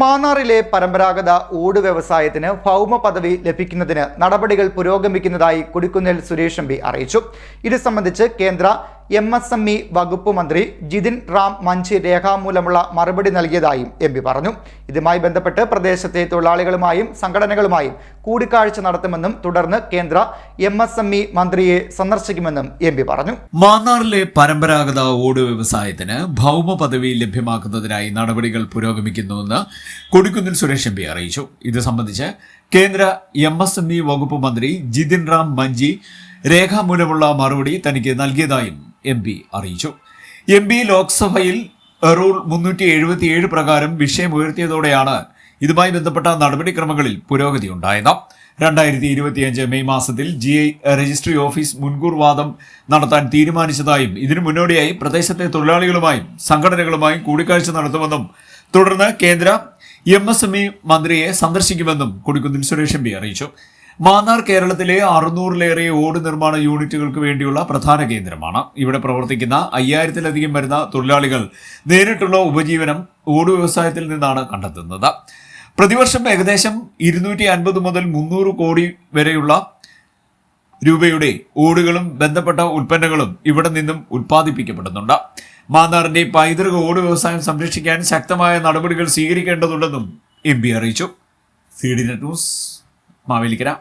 മാന്നാറിലെ പരമ്പരാഗത ഊട് വ്യവസായത്തിന് ഭൗമ പദവി ലഭിക്കുന്നതിന് നടപടികൾ പുരോഗമിക്കുന്നതായി കൊടിക്കുന്നിൽ സുരേഷ് എം അറിയിച്ചു. ഇത് സംബന്ധിച്ച് കേന്ദ്ര എം എസ് എം ഇ വകുപ്പ് മന്ത്രി ജിതിൻ റാം മഞ്ചി രേഖാമൂലമുള്ള മറുപടി നൽകിയതായും എം പി പറഞ്ഞു. ഇതുമായി ബന്ധപ്പെട്ട് പ്രദേശത്തെ തൊഴിലാളികളുമായും സംഘടനകളുമായും കൂടിക്കാഴ്ച നടത്തുമെന്നും തുടർന്ന് കേന്ദ്ര എം എസ് എം ഇ മന്ത്രിയെ സന്ദർശിക്കുമെന്നും എം പി പറഞ്ഞു. മാന്നാറിലെ പരമ്പരാഗത ഓട് വ്യവസായത്തിന് ഭൗമ പദവി ലഭ്യമാക്കുന്നതിനായി നടപടികൾ പുരോഗമിക്കുന്നുവെന്ന് കൊടിക്കുന്നിൽ സുരേഷ് എം പി അറിയിച്ചു. ഇത് സംബന്ധിച്ച് കേന്ദ്ര എം എസ് എം ഇ വകുപ്പ് മന്ത്രി ജിതിൻ റാം മഞ്ചി രേഖാമൂലമുള്ള മറുപടി തനിക്ക് നൽകിയതായും എം പി അറിയിച്ചു. എം പി ലോക്സഭയിൽ റൂൾ മുന്നൂറ്റി എഴുപത്തിയേഴ് പ്രകാരം വിഷയം ഉയർത്തിയതോടെയാണ് ഇതുമായി ബന്ധപ്പെട്ട നടപടിക്രമങ്ങളിൽ പുരോഗതി ഉണ്ടായത്. രണ്ടായിരത്തി ഇരുപത്തിയഞ്ച് മെയ് മാസത്തിൽ ജി ഐ രജിസ്ട്രി ഓഫീസ് മുൻകൂർ വാദം നടത്താൻ തീരുമാനിച്ചതായും ഇതിനു മുന്നോടിയായി പ്രദേശത്തെ തൊഴിലാളികളുമായും സംഘടനകളുമായും കൂടിക്കാഴ്ച നടത്തുമെന്നും തുടർന്ന് കേന്ദ്ര എം എസ് എം ഇ മന്ത്രിയെ സന്ദർശിക്കുമെന്നും കൊടിക്കുന്നിൽ സുരേഷ് എം പി അറിയിച്ചു. മാന്നാർ കേരളത്തിലെ അറുന്നൂറിലേറെ ഓട് നിർമ്മാണ യൂണിറ്റുകൾക്ക് വേണ്ടിയുള്ള പ്രധാന കേന്ദ്രമാണ്. ഇവിടെ പ്രവർത്തിക്കുന്ന അയ്യായിരത്തിലധികം വരുന്ന തൊഴിലാളികൾ നേരിട്ടുള്ള ഉപജീവനം ഓട് വ്യവസായത്തിൽ നിന്നാണ് കണ്ടെത്തുന്നത്. പ്രതിവർഷം ഏകദേശം ഇരുന്നൂറ്റി അൻപത് മുതൽ മുന്നൂറ് കോടി വരെയുള്ള രൂപയുടെ ഓടുകളും ബന്ധപ്പെട്ട ഉൽപ്പന്നങ്ങളും ഇവിടെ നിന്നും ഉൽപ്പാദിപ്പിക്കപ്പെടുന്നുണ്ട്. മാന്നാറിന്റെ പൈതൃക ഓട് വ്യവസായം സംരക്ഷിക്കാൻ ശക്തമായ നടപടികൾ സ്വീകരിക്കേണ്ടതുണ്ടെന്നും എം പി അറിയിച്ചു. C D net news Mavelikkara.